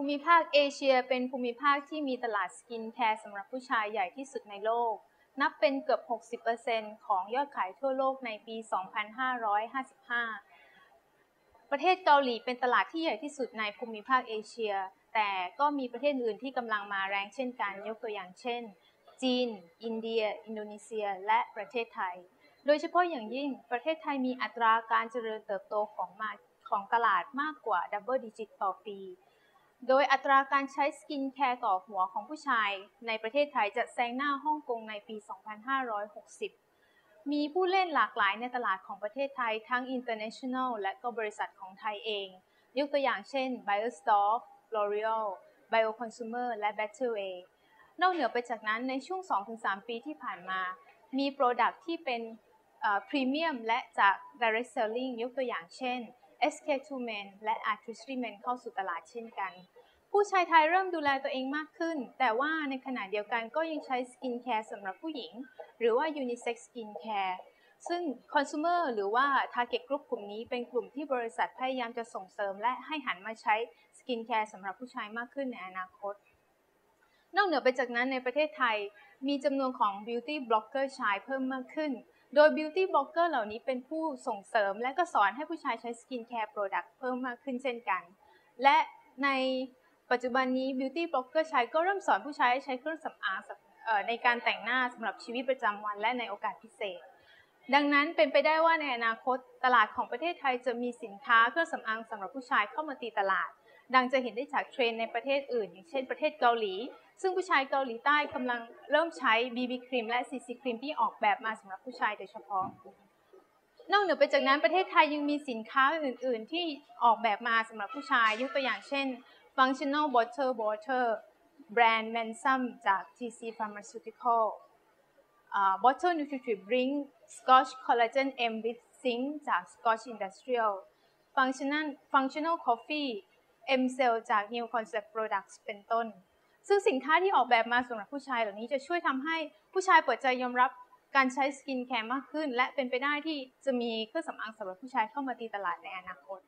ภูมิภาคเอเชียเป็นภูมิภาคที่มีตลาดสกินแคร์สำหรับผู้ชายใหญ่ที่สุดในโลก นับเป็นเกือบ 60%ของยอดขายทั่วโลกในปี 2555 ประเทศเกาหลีเป็นตลาดที่ใหญ่ที่สุดในภูมิภาคเอเชีย แต่ก็มีประเทศอื่นที่กำลังมาแรงเช่นกัน ยกตัวอย่างเช่น จีน อินเดีย อินโดนีเซีย และประเทศไทย โดยเฉพาะอย่างยิ่งประเทศไทยมีอัตราการเจริญเติบโตของมาของตลาดมากกว่าดับเบิลดิจิตต่อปี โดยอัตราการใช้สกินแคร์ต่อหัวของผู้ชาย ในประเทศไทยจะแซงหน้าฮ่องกงในปี 2560 มีผู้เล่นหลากหลายในตลาดของประเทศไทยทั้ง international และก็บริษัทของไทยเอง ยกตัวอย่างเช่น Biostock, L'Oreal, Bioconsumer และ Betterway นอกเหนือไปจากนั้นในช่วง 2-3 ปีที่ผ่านมา มีโปรดักที่เป็นพรีเมียมและจาก direct selling ยกตัวอย่างเช่น SK2 Men และ Artistry Men เข้าสู่ตลาดเช่นกัน ผู้ชายไทยเริ่มดูแลตัวเองมากขึ้น แต่ว่าในขณะเดียวกันก็ยังใช้สกินแคร์สำหรับผู้หญิง หรือว่า Unisex Skin Care ซึ่ง Consumer หรือว่า Target Group กลุ่มนี้เป็นกลุ่มที่บริษัทพยายามจะส่งเสริม และให้หันมาใช้สกินแคร์สำหรับผู้ชายมากขึ้นในอนาคต นอกเหนือไปจากนั้นในประเทศไทยมีจำนวนของ Beauty Blogger ชายเพิ่มมากขึ้น โดย Beauty Blogger เหล่านี้เป็นผู้ส่งเสริมและก็สอนให้ผู้ชายใช้สกินแคร์โปรดักต์เพิ่มมากขึ้นเช่นกัน และในปัจจุบันนี้ Beauty Blogger ชายก็เริ่มสอนผู้ชายให้ใช้เครื่องสำอางในการแต่งหน้าสำหรับชีวิตประจำวันและในโอกาสพิเศษ ดังนั้นเป็นไปได้ว่าในอนาคตตลาดของประเทศไทยจะมีสินค้าเครื่องสำอางสำหรับผู้ชายเข้ามาตีตลาด ดังจะเห็นได้จากเทรนในประเทศอื่น อย่างเช่นประเทศเกาหลี ซึ่งผู้ชายเกาหลีใต้กำลังเริ่มใช้ BB ครีมและ CC ครีมที่ออกแบบมาสำหรับผู้ชายโดยเฉพาะ นอกเหนือไปจากนั้นประเทศไทยยังมีสินค้าอื่น ๆ ที่ออกแบบมาสำหรับผู้ชายยกตัวอย่างเช่น Functional Bottle Water แบรนด์ Mansum จาก TC Pharmaceutical uh, Bottle Nutritive Drink Scotch Collagen M with Zinc จาก Scotch Industrial Functional Functional Coffee M Cell จาก New Concept Products เป็นต้น ซึ่งสินค้าที่ออกแบบมาสำหรับผู้ชายเหล่านี้จะช่วยทำให้ผู้ชายเปิดใจยอมรับการใช้สกินแคร์มากขึ้น และเป็นไปได้ที่จะมีเครื่องสำอางสำหรับผู้ชายเข้ามาตีตลาดในอนาคต